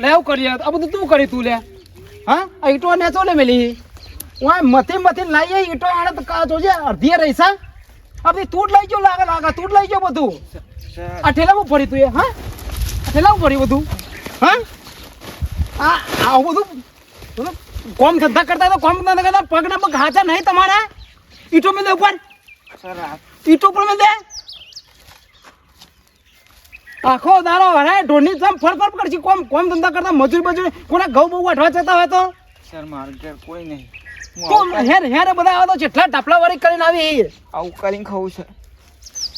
લે એવું કરીએ. આ બધું તું કરી તું લે. હા? આ ઈટો ને છો લે મેલી? ઓય મથી મથી લાઈએ ઈટો આણે તો કા જોજે અડધી રહીસા આ બધી તું જ લઈ ગયો લાગે લાગે. તું જ લઈ ગયો બધું. આ ઠેલામાં પડી તું એ હા? આ ઠેલામાં પડી બધું. હા? આ આવું બધું બધું કોમ ધંધા કરતા તો કોમ ધંધા કરતા પગના પગ હાચા નહીં તમારા. ઈટો મેં દે ઉપર. ઈટો પણ મેં દે આખો દારો હરે ઢોની જેમ ફર ફર કરશી કોમ કોમ ધંધા કરતા મજૂરી મજૂરી કોને ઘઉં બહુ વાટવા જતા હોય તો? સર મારું ઘેર કોઈ નહીં. કોમ હેર હેર બધા આવે તો જેટલા ટાપલા વાળી કરીને આવી. આવું કરીને ખાવું છે.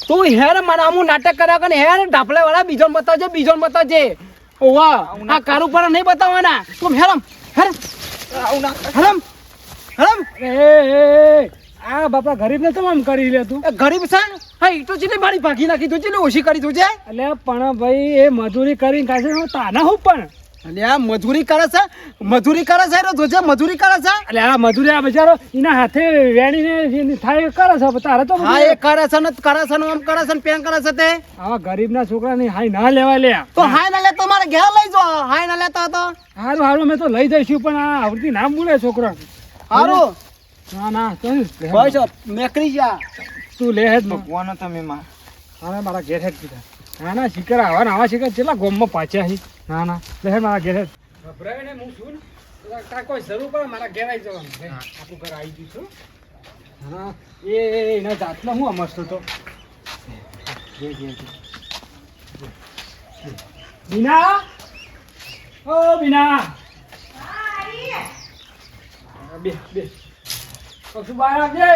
તું હેર મને અમુક નાટક કર્યા કરે હેર ટાપલા વાળા બીજો બતાવજે બીજો બતાવજે. ઓવા આ કારું પર નહીં બતાવવાના. તું હેરમ હેર. આવું ના કર. હેરમ હેરમ. એ. આ બાપા ગરીબ ને તમામ કરી લે તું? ગરીબ છે હા ઈ તો મારી ભાગી નાખી તું ચીલી ઓછી કરી તું છે એટલે પણ ભાઈ એ મજૂરી કરીને હું તાના હું પણ? એટલે આ મજૂરી કરે છે? મજૂરી કરે છે જોજે મજૂરી કરે છે? એટલે આ મજૂરી આ બિચારો એના હાથે વેણીને થાય કરે છે તારે તો હા એ કરે છે ને કરે છે ને આમ કરે છે ને પેન કરે છે તે. આવા ગરીબના છોકરાની હાય ના લેવા લે. તો હાય ના લેતો મારે ઘેર લઈ જાઓ. હાય ના લેતા તો. હારું હારું મેં તો લઈ જઈશું પણ આ આવડતી નામ બોલે છોકરા હારું. ના ના તું ભાઈ સાહેબ મેકરી જા. તું લે હેડ ભગવાન તમે માં. હવે મારા ઘેર હેડ કીધા. ના ના શિકર આવા ને આવા શિકર કેટલા ગોમમાં પાછા હી. ના ના લે હેડ મારા ઘેર હેડ. ગભરાય ને હું છું ને કોઈ જરૂર પડે મારા ઘેર આવી જવાનું. હે, આપણું ઘર આવી ગયું છું. હા એ એના જાતનો હું અમસ્તો તો જે, જે, જે. બીના ઓ બીના બે બે. કશું બહાર આવજે.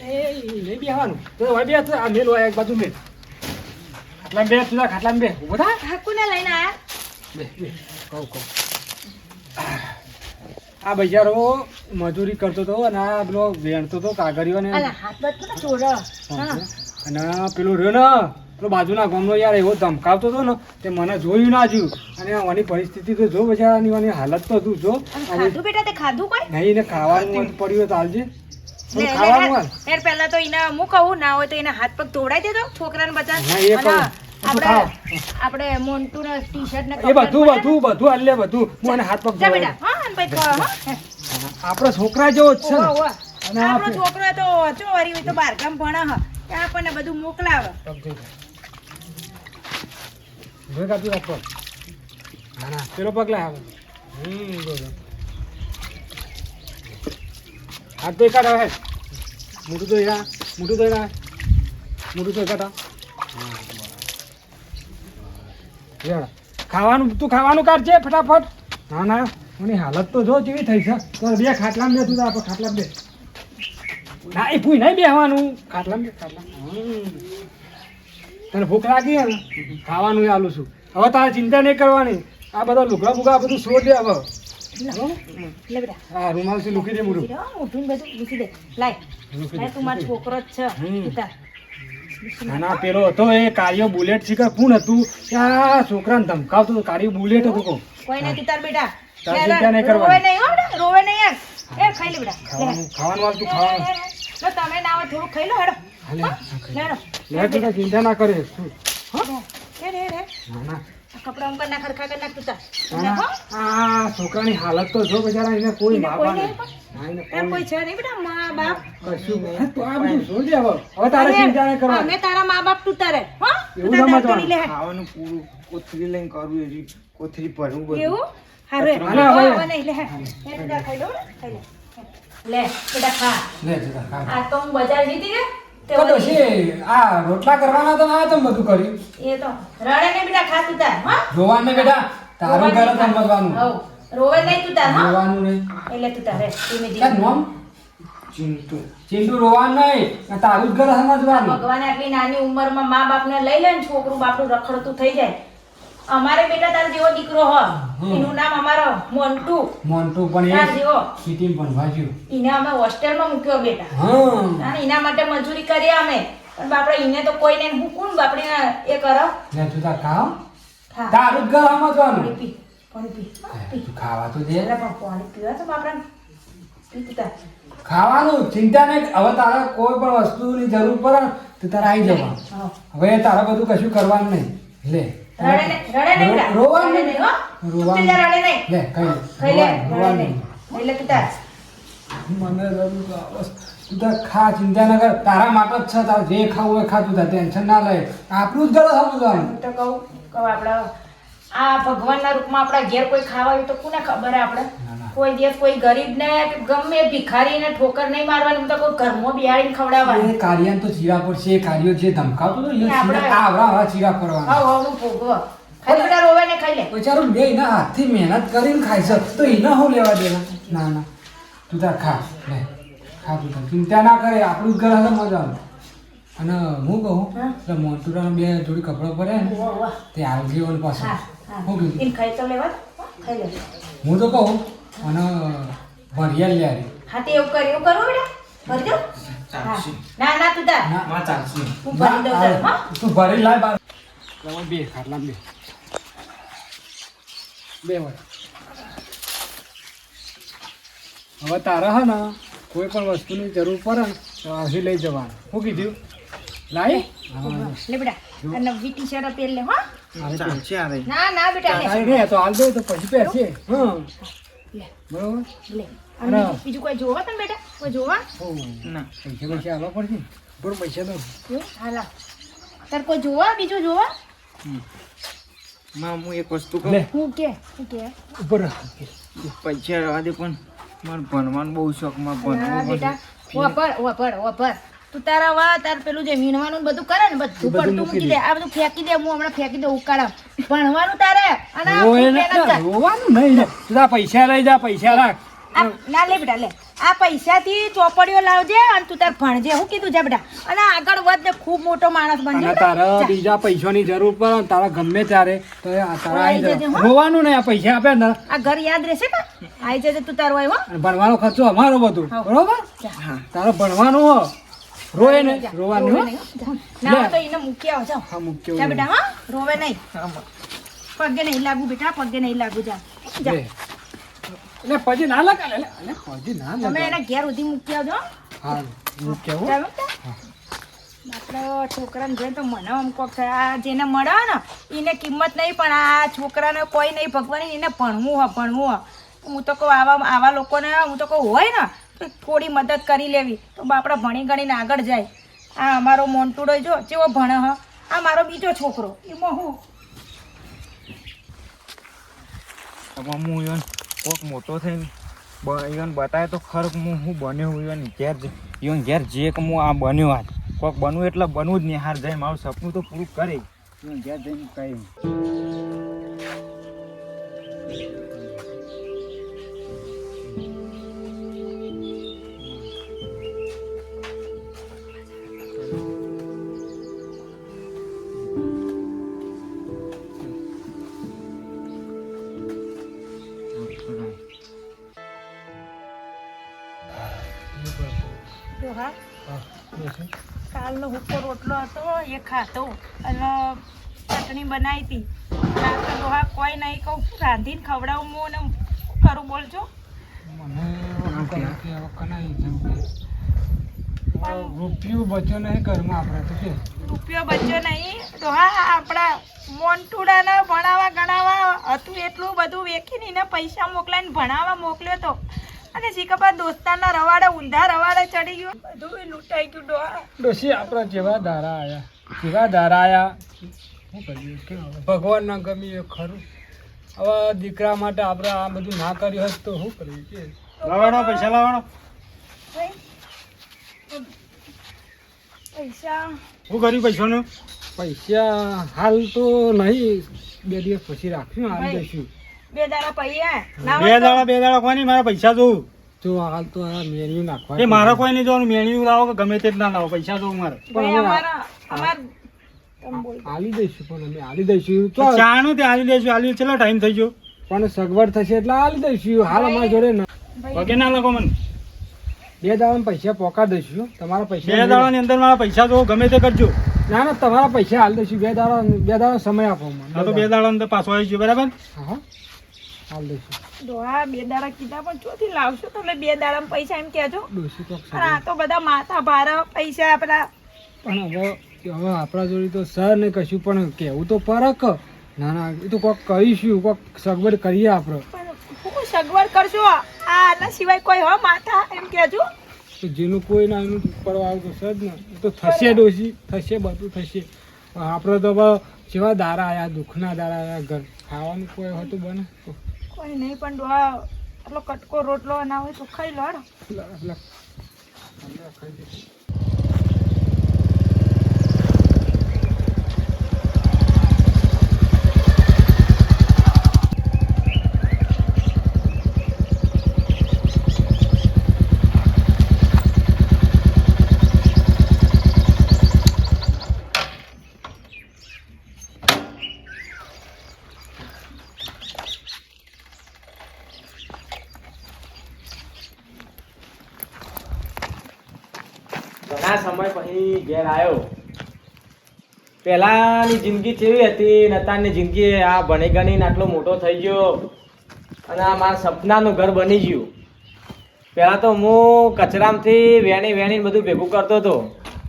એ નહીં બેહવાનું. તો હવે બે આ મેલ હોય એક બાજુ મેલ. ખાટલા બે તું ખાટલા બે. ઊભો થા. હાકુને લઈને આયા? બે બે. કહું કહું. આ બજારો મજૂરી કરતો હતો અને આ પેલો વેણતો હતો કાગળીઓ ને અલા હાથ બાદ તો અને પેલો રહ્યો ને પેલો બાજુના ગામનો યાર એવો ધમકાવતો હતો ને તે મને જોયું ના જોયું. અને આની પરિસ્થિતિ તો જો બજારાની વાની હાલત તો તું જો. ખાધું બેટા તે ખાધું કોઈ? નહીં ને ખાવાનું પડ્યું તો હાલજે. યાર પહેલા તો એને હું કહું ના હોય તો એના હાથ પગ તોડાઈ દેતો છોકરાને બચા. આપણે આપણે મોન્ટુ ને ટી શર્ટ ને એ બધું બધું બધું હાલ બધું. હું આને હાથ પગ જા ધોવાડું. બેટા હા અને પછી આપણો છોકરા જેવો જ છે આપણો છોકરો તો ચો હોય તો બાર ગામ ભણે હ આપણને બધું મોકલાવે. પગ કાપી રાખો. ના ના પેલો પગ હવે. હમ. હાથ ધોઈ કાઢ હવે મોટું તો એરા મોટું તો એરા મોટું તો કાઢ. હા, ખાવાનું તું ખાવાનું કાઢજે ફટાફટ. ના ના. મને હાલત તો જો કેવી થઈ છે. તો બે ખાટલા બે તું ખાટલા બે. ના એ પૂઈ નહીં બેહવાનું. ખાટલા બે ખાટલા હમ. તને ભૂખ લાગી હે ને? ખાવાનું આલું છું. હવે તારે ચિંતા નહીં કરવાની. આ બધા લુગડા બુગડા બધું હવે. લે રૂમાલથી લૂકી દે મોઢું હા, મોઢું બધું મૂકી દે. લાય. લૂકી લાય દે તું મારો છોકરો જ છે. હમ. પિતા. ના ના પેલો હતો એ કાર્યો બુલેટ શીખર કોણ હતું? આ છોકરાને ધમકાવતો હતો કાર્યો બુલેટ હતું કોઈ નથી તાર બેટા. તાર ચિંતા નહીં કરવાની. રોવે નહીં રોવે નહીં એ ખાઈ લે બેટા. ખાવાનું તું તમે ના થોડું ખાઈ લો હેડો. હા? લે તું ચિંતા ના કરે શું? કપડાં ઉપર ના તું છોકરાની હાલત તો જો એને કોઈ મા બાપ નહીં. નહીં. ના, એને એમ કોઈ કોઈ છે નહીં બેટા મા બાપ. કશું નહીં. તો આ બધું છોડ દે હવે? હવે તારે ચિંતા નહીં અમે તારા મા બાપ તું તારે હો? એવું સમજવાનું. લે. ખાવાનું પૂરું કોથરી લઈને કરવું એવી કોથળી ભરવું બધું. એવું? હારું ના, ના, હવે હવે. નહીં લે તું તાર ખાઈ લો ખાઈ લે. લે બેટા ખા. લે જરા ખા. આ તો હું બજાર જીતી ગઈ? તે પછી આ રોટલા કરવાના તો આ તો બધું કર્યું. એ તો રડે ને બેટા ખાતું તાર હા? જોવાનું ને બેટા તારું ઘર સમજવાનું. હવ. રોવે નહીં તું તાર હા? રોવાનું નહીં. એટલે તું તારે ધીમે ધીમે. નોમ? ચિંટુ. ચિંટુ રોવાનું નહીં તારું જ ઘર સમજવાનું. ભગવાન આટલી નાની ઉંમરમાં મા બાપને લઈ લે ને છોકરું બાપનું રખડતું થઈ જાય. અમારે બેટા તાર જેવો દીકરો હો એનું નામ અમારો મોન્ટુ. મોન્ટુ પણ એ જેવો. સિટીમાં ભણવા ગયું એને અમે હોસ્ટેલમાં મૂક્યો બેટા. હા. અને એના માટે મજૂરી કરી અમે. પણ બાપડે એને તો કોઈને હું કોણ બાપડીને એ કરો? ને તું તાર કામ તારું ઘર સમજવાનું પાણી પી પાણી પી. તું ખાવા તો દે. પણ પાણી પીવા તો બાપડા ખાવાનું? ચિંતા નહીં. હવે તારે કોઈ પણ વસ્તુની જરૂર પડે ને તો તારા આવી જવા હવે તારે બધું કશું કરવાનું નહીં. લે. રડે રડે નહીં બેટા. નહીં, હો. રોવાનું. તું રડે નહીં. લે કઈ ખાઈ લે, રોવાનું, નહીં. ખાઈ લે મને રડવું તો આવે તું તાર ખા ચિંતા ના કર તારા માટે જ છે તાર જે ખાવું એ ખા તું ટેન્શન ના લે આપણું જ સમજવાનું હું તો કહું કહું આપણે આ ભગવાનના રૂપમાં આપણા ઘેર કોઈ ખાવા આવ્યું તો કોને ખબર આપણે. કોઈ દિવસ કોઈ ગરીબને ગમે ભિખારીને ઠોકર નહીં મારવાની તો કોઈ ઘરમાં બિહાડીને ખવડાવવાની. એ કાર્યાન તો ચીરા પડશે છે કાર્યો જે ધમકાવતો તો એ એ આપણે- ચીરા- આ આવડા આવડા ચીરા પડવાના હાવ હાવનું ભોગવો. ખાલી રોવે ને ખાઈ લે. બચારો બે એના હાથથી મહેનત કરીને ખાઈ શક તો એને હું લેવા દેવા? ના ના. તું તાર ખા લે. ખા તું ચિંતા ના કરે આપણું જ ઘર હશે મજા અને હું કહું હા. એટલે મોટુરાના બે જોડી કપડાં પડે ને. તે આવજે હા હા. હું કીધું. ખાઈ તો લેવા ખાઈ લે હું તો કહું અને ભરિયાલ લ્યારી હા તે એવું કર એવું કરો બેટા? ભરી દઉં? ના ના તું તાર ના. માં ચાલશે. હું ભરી દઉં તાર ના, હા? તું ભરી લાય બાર તમે બે ખાટલા બે. બે વાર. હવે તારે હે ને કોઈ પણ વસ્તુની જરૂર પડે ને તો આવી લઈ જવાનું. શું કીધું? લાઈ. લે બેટા અને નવી ટી શર્ટ પહેર લે હો. ના ના બેટા લે. તો હાલ દે તો પછી પહેરશે હા બરોબર? બીજું કોઈ જોવા તને બેટા? કોઈ જોવા? ના. પૈસા પૈસા આવવા પડશે? બરોબર પૈસા તો. હાલા. તાર કોઈ જોવા? બીજું જોવા? માં હું એક વસ્તુ કહું. હું કે હું કે. ઉપર પૈસા રહેવા દે પણ. મારે ભણવાનું બહુ શોખમાં ભણવું બેટા. વપર વપર વપર તું તારા વા તાર પેલું જે વીણવાનું બધું કરે ને બધું પડતું મૂકી દે. આ બધું ફેંકી દે હું હમણાં ફેંકી દઉં ઉકાળા. ભણવાનું તારે? અને. રોવાનું નહીં. તું તારા પૈસા લઈ જા પૈસા રાખ. આ ના લે બેટા લે. આ પૈસાથી ચોપડીઓ લાવજે અને તું તાર ભણજે. હું કીધું જા બેટા. અને આગળ વધ ને ખૂબ મોટો માણસ બનજે. તારા. બીજા પૈસાની જરૂર પડે તારા ગમે ત્યારે. તો આ તારા આઈ આઈ જજે, જશે. હો. રોવાનું નહીં આ પૈસા આપે ને. આ ઘર યાદ રહેશે ને? આઈ જજે તું તારું આવ્યો ભણવાનો ખર્ચો અમારો બધું. બરોબર? તારો ભણવાનું હો. રોય ને જા. રોવાનું રોવે નહીં, રોવાનું. ના તો એને મૂકી આવો જાઓ હા મૂક્યો જા બેટા હા. રોવે નહીં. પગે નહીં લાગુ બેટા પગે નહીં લાગુ જા. જા. એટલે પછી ના લગાડ લે. એટલે પછી ના તમે લગાડ. એને ઘેર ઉધી મૂકી આવજો હા. મૂક્યો હો. આપણો છોકરાને જોઈને તો મને આમ કોક આ જેને મળે ને એને કિંમત નહીં પણ આ છોકરાને કોઈ નહીં ભગવાન એને ભણવું હો ભણવું હો હું તો કહું આવા આવા લોકોને હું તો કહું હોય ને થોડી મદદ કરી લેવી. તો બાપડા ભણી ગણીને આગળ જાય. આ અમારો મોન્ટુડો જો ચેવો ભણે હ. આ મારો બીજો છોકરો. એમાં હું? આમાં હું ઈવન કોક મોટો થઈને ઈવન બતાવે તો ખર હું હું બન્યો હું ઈવન ઘેર ઈવન ઘેર જે કે હું આ બન્યો આજ. કોક બનવું એટલે બનવું જ નહીં, હાર જાય મારું સપનું તો પૂરું કરે. ઈવન ઘેર જઈને કહી એ ખાતો. અને ચટણી બનાવી હતી તો કોઈ નહીં કહું. રાંધીને ખવડાવું હું ને શું કરું બોલજો રૂપિયું બચ્યો નહીં ઘરમાં આપણે તો કે? રૂપિયો બચ્યો નહીં. ડોહા આપણા મોન્ટુડાને ભણાવવા ગણાવવા હતું એટલું બધું વેચીને ને પૈસા મોકલાઈને ભણાવવા મોકલ્યો તો. અને શીખા દોસ્તારના રવાડે ઊંધા રવાડે ચડી ગયો. બધું લૂંટાઈ ગયું ડોહા. ડોશી આપણા જેવા ધારા આયા. જેવા દારા આયા શું કરીએ કે હવે ભગવાન ના ગમી એ ખરું. હવે દીકરા માટે આપણે આ બધું ના કર્યું હોત તો શું કરીએ કે? લાવવાનો પૈસા લાવવાનો. પૈસા. શું કર્યું પૈસાનું? પૈસા હાલ તો નહીં. બે દિવસ પછી રાખ્યું હાલ ભાઈ. દઈશું બે દાડા પૈયા. બે દાડા બે દાડા કોઈ નહીં મારા પૈસા જોવું તો હાલ તો આ મેન્યુ નાખવા એ મારા કોઈ નહીં જોવાનું મેન્યુ લાવો કે ગમે તે ના લાવો પૈસા જોવું મારે દઈશું પણ અમે હાલી દઈશું. તો ચાનું તે હાલી દઈશું હાલી ચેટલો ટાઈમ થઈ ગયો? પણ સગવડ થશે એટલે હાલી દઈશું. હાલ અમારા જોડે ના પગે ના લાગો મને. બે દાડા પૈસા પોકા દઈશું. તમારા પૈસા બે દાડા દાડાની અંદર મારા પૈસા જો ગમે તે કરજો. ના ના તમારા પૈસા હાલ દઈશું. બે દાડા બે દાડા સમય આપો મને તો બે દાડા અંદર પાછો આવી ગયો બરાબર? હા. હાલ દઈશું બે દાડા કીધા પણ ચોથી લાવશો તમે? બે દાડામાં પૈસા એમ કહેજો. ડોસી આ તો બધા માથા ભાર પૈસા આપણા. પણ હવે હવે આપણા જોડે તો સર ને કશું પણ કેવું તો પરક ના ના એ તો કોક કહીશું કોક સગવડ કરીએ આપણે. હું સગવડ કરશો? આ આના સિવાય કોઈ હો માથા એમ કહેજો. તો જેનું કોઈ ના એનું પડવા આવતું સર જ ને એ તો થશે ડોશી થશે બધું થશે. આપણે તો હવે જેવા દારા આયા દુઃખના દારા આયા ઘર ખાવાનું કોઈ હતું બને? કોઈ નહીં પણ ડોહા આટલો કટકો રોટલો ના હોય તો ખાઈ લો. ઘેર આવ્યો પહેલાની જિંદગી કેવી હતી નતાની જિંદગી આ ભણી ગણીને આટલો મોટો થઈ ગયો અને આ મારા સપનાનું ઘર બની ગયું. પહેલાં તો હું કચરામાંથી વેણી વેણીને બધું ભેગું કરતો હતો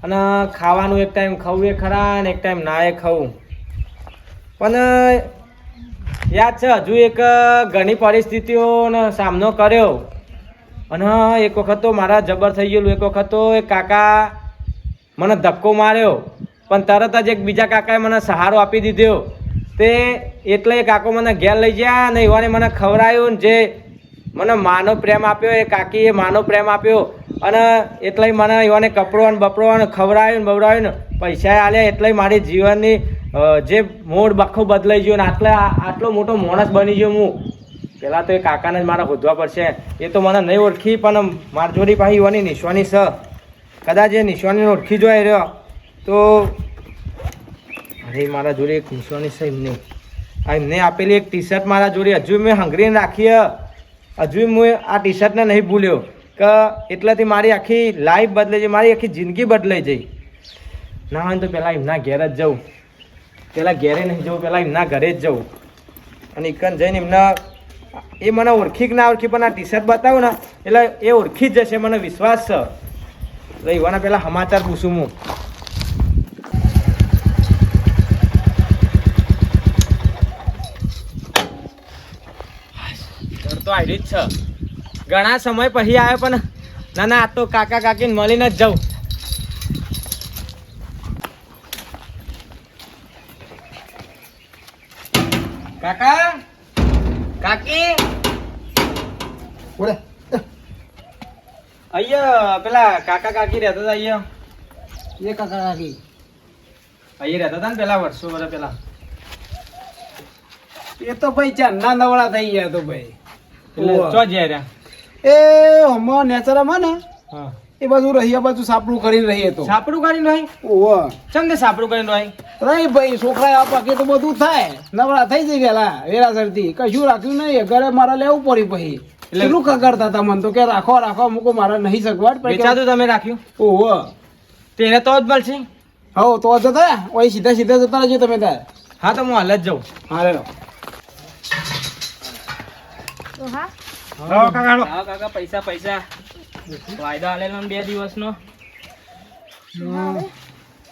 અને ખાવાનું એક ટાઈમ ખાવું એ ખરા અને એક ટાઈમ ના એ ખાવું પણ, યાદ છે, હજુ એક ઘણી પરિસ્થિતિઓનો સામનો કર્યો. અને એક વખત તો મારા જબર થઈ ગયેલું, એક વખત તો એક કાકા મને ધક્કો માર્યો, પણ તરત જ એક બીજા કાકાએ મને સહારો આપી દીધો. તે એટલે એ કાકો મને ઘેર લઈ ગયા અને એવાને મને ખવડાયું જે મને માનો પ્રેમ આપ્યો, એ કાકીએ માનો પ્રેમ આપ્યો. અને એટલે મને એવાને કપડો ને બપડો ને ખવડાવ્યું ને બવડાવ્યું ને પૈસા આલ્યા એટલે મારી જીવનની જે મૂળ બખો બદલાઈ ગયો ને આટલે આટલો મોટો માણસ બની ગયો હું. પહેલાં તો એ કાકાને જ મારા શોધવા પડશે. એ તો મને નહીં ઓળખી, પણ મારી જોડી પાછી એવાની નિશાની છે કદાચ એ નિશાનીને ઓળખી જોઈ રહ્યો, તો અરે, મારા જોડે એક નિશાની છે, એમને. આ એમને આપેલી એક ટી શર્ટ મારા જોડે હજુ મેં હંગરીને રાખી. હજુ મેં આ ટી શર્ટને નહીં ભૂલ્યો કે એટલાથી મારી આખી લાઈફ બદલાઈ જઈ મારી આખી જિંદગી બદલાઈ જઈ ના હોય તો પહેલાં એમના ઘેર જ જવું પહેલાં ઘેરે નહીં જવું પહેલાં એમના ઘરે જ જવું અને એકન જઈને એમના, એ મને ઓળખી કે ના ઓળખી, પણ આ ટી શર્ટ બતાવું ને, એટલે એ ઓળખી જ જશે, મને વિશ્વાસ છે. એવાના પહેલાં સમાચાર પૂછું હું. તો આવી જ છે. ઘણા સમય પછી આવ્યો પણ ના ના, આ તો કાકા કાકીને મળીને જ જાઉં. કાકા? કાકી? ઓળે અહીંયા પેલા કાકા કાકી રહેતા હતા અહીંયા એ કાકા કાકી અહીંયા રહેતા હતા ને પેલા વર્ષો વર્ષ પેલા એ તો ભાઈ ચાંદના નવડા થઈ ગયા તો ભાઈ એટલે ચો જ્યાં રહ્યા એ હમણાં નેચરામાં ને હા એ બાજુ રહી બાજુ સાપડું કરીને રહીએ તો સાપડું કરીને રહી ઓવા ચંદ સાપડું કરીને રહી રહી ભાઈ છોકરા આ પાકે તો બધું થાય નવરા થઈ જઈ ગયેલા વેરાસરથી કશું રાખ્યું નહીં ઘરે મારા લેવું પડ્યું પછી કેટલું કરતા હતા મને તો કે રાખો રાખો મૂકો મારે નહીં સગવડ વેચાતું તમે રાખ્યું? ઓહો. તેને તો જ મળશે. હો તો જતા ઓય સીધા સીધા જતા રહેજો તમે તાર હા તો હું હાલ જ જાઉં. હા લે તો હા. હા કાકા હા કાકા પૈસા પૈસા. વાયદો આલેલો ને બે દિવસનો.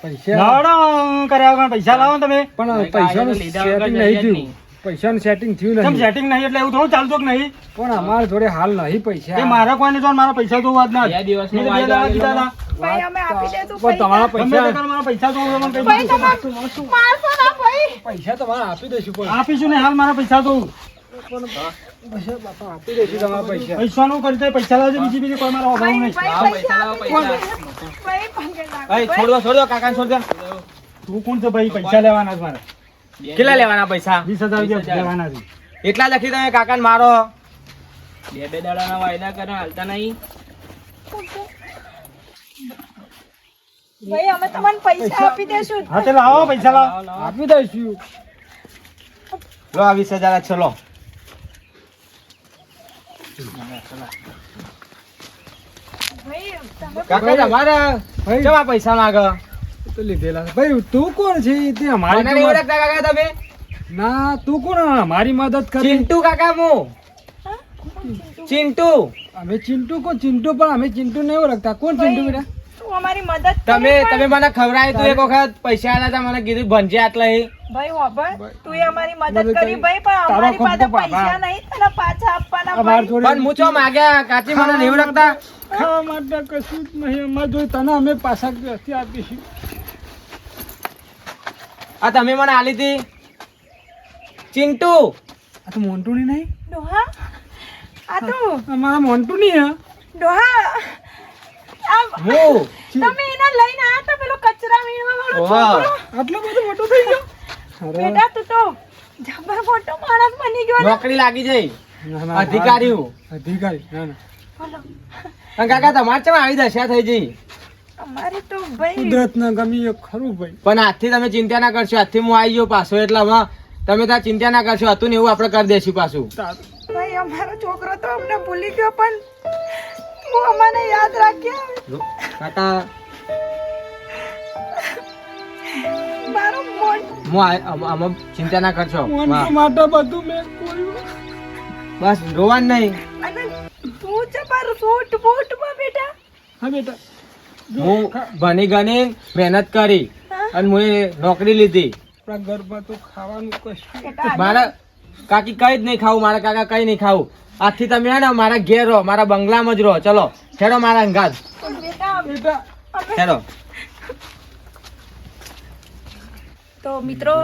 પૈસા લાવો કર્યા વગર પૈસા લાવો તમે. પણ તો લીધા વગર નહીં. પૈસાનું સેટિંગ થયું નથી. નહીં સેટિંગ નહીં? એટલે એવું થોડું ચાલતું કે નહીં? પણ અમારા જોડે હાલ નહીં એ પૈસા મારા કોઈને જો મારા પૈસા તો વાત ના. બે તો ને. પણ તમારા પૈસા. પૈસા તો ના પૈસા તમારે આપી દઈશું પણ. આપીશું ને હાલ મારા પૈસા તો. પૈસા બાપા આપી દઈશું તમારા પૈસા. પૈસાનું કરી દે પૈસા લાવજો બીજી બીજી કોઈ મારો અભાવ નહીં. કાકા છોડ છોડ દો કાકાને છોડ દો. તું કોણ છે ભાઈ? પૈસા લેવાના છે મારે. કેટલા લેવાના પૈસા? વીસ હજાર રૂપિયા લેવાના છે એટલા લખી તમે કાકાને મારો. બે બે દાડાના વાયદા કરે હાલતા નહીં. ભાઈ અમે તમને પૈસા આપી દેશું હા તે લાવો પૈસા લાવો. આપી દઈશું. લો આ વીસ હજાર જ છે લો. ભાઈ તમે કાકા તમારે ભાઈ કેવા પૈસા માંગે? તો લીધેલા ભાઈ તું કોણ છે? તે અમારી મને ઓળખતા કાકા તમે. ના તું કોણ? મારી મદદ કરી. ચિંટુ કાકા હું. ચિંટુ. અમે ચિંટુ કોણ? ચિંટુ પણ અમે ચિંટુ નહીં ઓળખતા. કોણ ચિંટુ બેટા? તું અમારી મદદ તમે તમે મને ખવડાવ્યું તું એક વખત. પૈસા આલા હતા મને કીધું ભંજે આટલા એ ભાઈ હોભળ તું એ અમારી મદદ કરી. ભાઈ પણ અમારી પાસે પૈસા નહીં તને પાછા આપવાના ભાઈ. પણ હું ચો માગ્યા? કાચી મને નહીં ઓળખતા? ખાવા માટે કશું જ નહીં. અમાર જોડે તને અમે પાછા આપીશું. આ તમે મને આલી હતી ચિંટુ. આ તો મોન્ટુની નહીં. ડોહા? આ તો અમારા મોન્ટુની હા. ડોહા. આ તમે એના લઈને આ તો પેલો કચરા વીણવા વાળો છોકરો? આટલો બધો મોટો થઈ ગયો? બેટા તું તો જબર મોટો માણસ બની ગયો ને. નોકરી લાગી જઈ. ના, ના, અધિકારી હું અધિકારી ના ના. કાકા તમારે ચમ આવી દશા થઈ જઈ? અમારે તો ભાઈ કુદરત ના ગમી એ ખરું ભાઈ. પણ આજથી તમે ચિંતા ના કરશો આજથી હું આવી ગયો પાછો એટલે અમે તમે ત્યાં ચિંતા ના કરશો હતું ને એવું આપણે કરી દેશું પાછું. ભાઈ અમારો છોકરો તો અમને ભૂલી ગયો પણ હું અમને યાદ રાખ્યા. કાકા. મારો મોન હું ચિંતા ના કરશો. માટે બધું મેં બસ રોવાનું નહીં. અને તું જબર સૂટ બૂટમાં બેટા. હા બેટા. હું ભણી ગણી મહેનત કરી અને હું નોકરી લીધી. ઘરમાં તો ખાવાનું કશું મારા કાકી કઈ જ નહીં ખાવું મારા કાકા કઈ નહીં ખાવું. આજથી તમે હે ને મારા ઘેર રહો મારા બંગલામાં જ રહો. ચલો ખેડો મારા અંગાજ બેટા બેટા ખેડો તો મિત્રો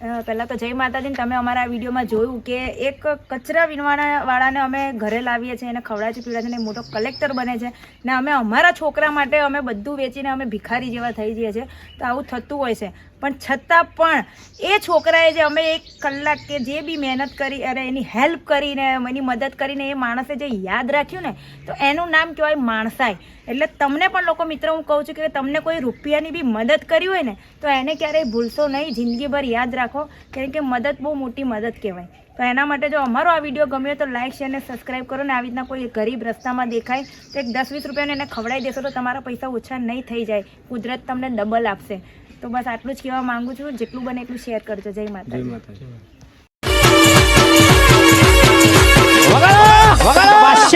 પહેલા તો જય માતાજી તમે અમારા વિડીયોમાં જોયું કે એક કચરા વીણવાના વાળાને અમે ઘરે લાવીએ છીએ, એને ખવડાવે પીવડાવે અને મોટો કલેક્ટર બને છે ને અમે અમારા છોકરા માટે અમે બધું વેચીને અમે ભિખારી જેવા થઈ જઈએ છીએ. તો આવું થતું હોય છે. પણ છતાં પણ એ છોકરાએ જે અમે એક કલાક કે જે બી મહેનત કરી, અરે એની હેલ્પ કરીને, એની મદદ કરીને એ માણસે જે યાદ રાખ્યું ને, તો એનું નામ કહેવાય માણસાઈ. એટલે તમને પણ લોકો મિત્રો, હું કહું છું કે તમને કોઈ રૂપિયાની બી મદદ કરી હોય ને, તો એને ક્યારેય ભૂલશો નહીં. જિંદગીભર યાદ રાખો કારણ કે મદદ બહુ મોટી મદદ કહેવાય. તો એના માટે જો અમારો આ વીડિયો ગમ્યો તો લાઈક શેર અને સબસ્ક્રાઈબ કરો ને આવી રીતના કોઈ ગરીબ રસ્તામાં દેખાય, તો એક દસ વીસ રૂપિયાને એને ખવડાવી દેશો તો તમારા પૈસા ઓછા નહીં થઈ જાય. કુદરત તમને ડબલ આપશે. તો બસ આટલું જ કહેવા માંગુ છું. જેટલું બને એટલું શેર કરજો. જય માતા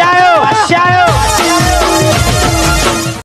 આવ્યો.